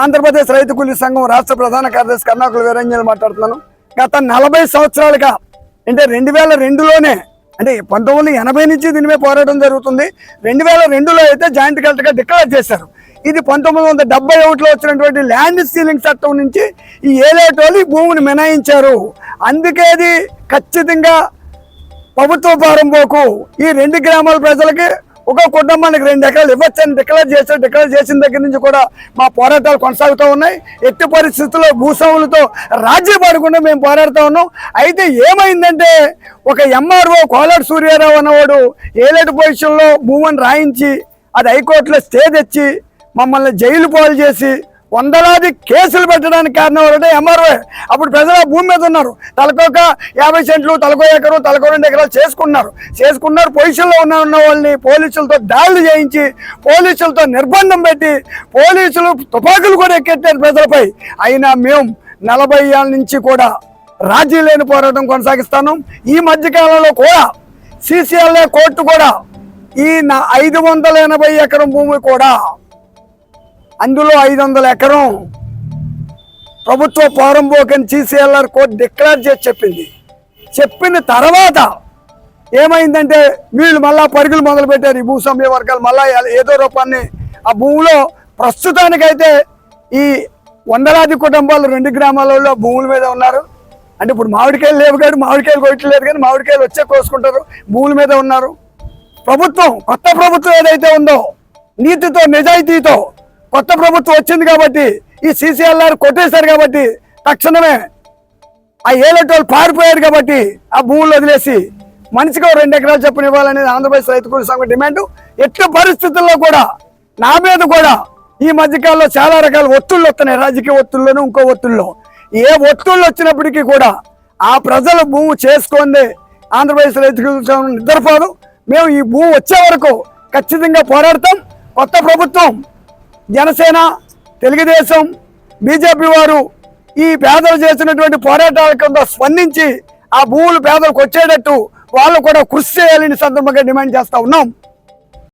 ఆంధ్రప్రదేశ్ రైతు కూలీ సంఘం రాష్ట్ర ప్రధాన కార్యదర్శి కర్ణాకుల వీరంజన్ మాట్లాడుతున్నాను. గత నలభై సంవత్సరాలుగా అంటే రెండు వేల రెండులోనే అంటే పంతొమ్మిది వందల ఎనభై నుంచి దీని మీద పోరాటం జరుగుతుంది. రెండు వేల రెండులో అయితే జాయింట్ కలెక్టర్గా డిక్లేర్ చేశారు. ఇది పంతొమ్మిది వందల డెబ్బై ఒకటిలో వచ్చినటువంటి ల్యాండ్ సీలింగ్ చట్టం నుంచి ఈ ఏలేటోళ్ళు ఈ భూమిని మినాయించారు అందుకే ఇది ఖచ్చితంగా ప్రభుత్వ పారంపోకు ఈ రెండు గ్రామాల ప్రజలకి ఒక కుటుంబానికి రెండు ఎకరాలు ఇవ్వచ్చని డిక్లేర్ చేశారు డిక్లేర్ చేసిన దగ్గర నుంచి కూడా మా పోరాటాలు కొనసాగుతూ ఉన్నాయి. ఎట్టి పరిస్థితుల్లో భూస్వాములతో రాజ్యం పడకుండా మేము పోరాడుతూ ఉన్నాం. అయితే ఏమైందంటే ఒక ఎంఆర్ఓ కోలాడు సూర్యారావు అన్నవాడు ఏలేటి పొజిషన్లో భూమిని రాయించి అది హైకోర్టులో స్టే తెచ్చి మమ్మల్ని జైలు పాలు చేసి వందలాది కేసులు పెట్టడానికి కారణం ఎవరంటే ఎంఆర్ఓ. అప్పుడు ప్రజలు ఆ భూమి మీద ఉన్నారు. తలకొక యాభై సెంట్లు తలకో ఎకరం తలకో రెండు ఎకరాలు చేసుకున్నారు. చేసుకున్నారు పొజిషన్లో ఉన్న ఉన్న వాళ్ళని పోలీసులతో దాడులు చేయించి పోలీసులతో నిర్బంధం పెట్టి పోలీసులు తుపాకులు కూడా ఎక్కెట్టారు ప్రజలపై. అయినా మేము నలభై ఏళ్ళ నుంచి కూడా రాజీ లేని పోరాటం కొనసాగిస్తాను ఈ మధ్యకాలంలో కూడా సిసిఎల్ఏ కోర్టు కూడా ఈ నా ఐదు వందల ఎనభై ఎకరం భూమి కూడా అందులో ఐదు వందల ఎకరం ప్రభుత్వ పారంభోకం సిసిఎల్ఆర్ కోర్టు డిక్లేర్ చేసి చెప్పింది. చెప్పిన తర్వాత ఏమైందంటే వీళ్ళు మళ్ళా పరుగులు మొదలు పెట్టారు ఈ భూస్వామ్య వర్గాలు మళ్ళా ఏదో రూపాన్ని ఆ భూమిలో ప్రస్తుతానికైతే ఈ వందలాది కుటుంబాలు రెండు గ్రామాలలో భూముల మీద ఉన్నారు. అంటే ఇప్పుడు మామిడికాయలు లేవు కానీ మామిడికాయలు కొట్టలేదు కానీ మామిడికాయలు వచ్చే కోసుకుంటారు. భూముల మీద ఉన్నారు. ప్రభుత్వం కొత్త ప్రభుత్వం ఏదైతే ఉందో నీతితో నిజాయితీతో కొత్త ప్రభుత్వం వచ్చింది కాబట్టి ఈ సీసీఎల్ఆర్ కొట్టేశారు కాబట్టి తక్షణమే ఆ ఏలటోళ్ళు పారిపోయారు కాబట్టి ఆ భూములు వదిలేసి మనిషికి రెండు ఎకరాలు చొప్పున ఇవ్వాలనేది ఆంధ్రప్రదేశ్ రైతు కూలి సంఘం డిమాండ్. ఎట్టి పరిస్థితుల్లో కూడా నా మీద కూడా ఈ మధ్యకాలంలో చాలా రకాల ఒత్తిళ్ళు వస్తున్నాయి. రాజకీయ ఒత్తిళ్ళను ఇంకో ఒత్తిళ్ళు ఏ ఒత్తిళ్ళు వచ్చినప్పటికీ కూడా ఆ ప్రజలు భూమి చేసుకుంది ఆంధ్రప్రదేశ్ రైతు నిద్రపోదు. మేము ఈ భూమి వచ్చే వరకు ఖచ్చితంగా పోరాడతాం. కొత్త ప్రభుత్వం జనసేన తెలుగుదేశం బీజేపీ వారు ఈ పేదలు చేసినటువంటి పోరాటాల కింద స్పందించి ఆ భూములు పేదలకు వచ్చేటట్టు వాళ్ళు కూడా కృషి చేయాలని సందర్భంగా డిమాండ్ చేస్తూ ఉన్నాం.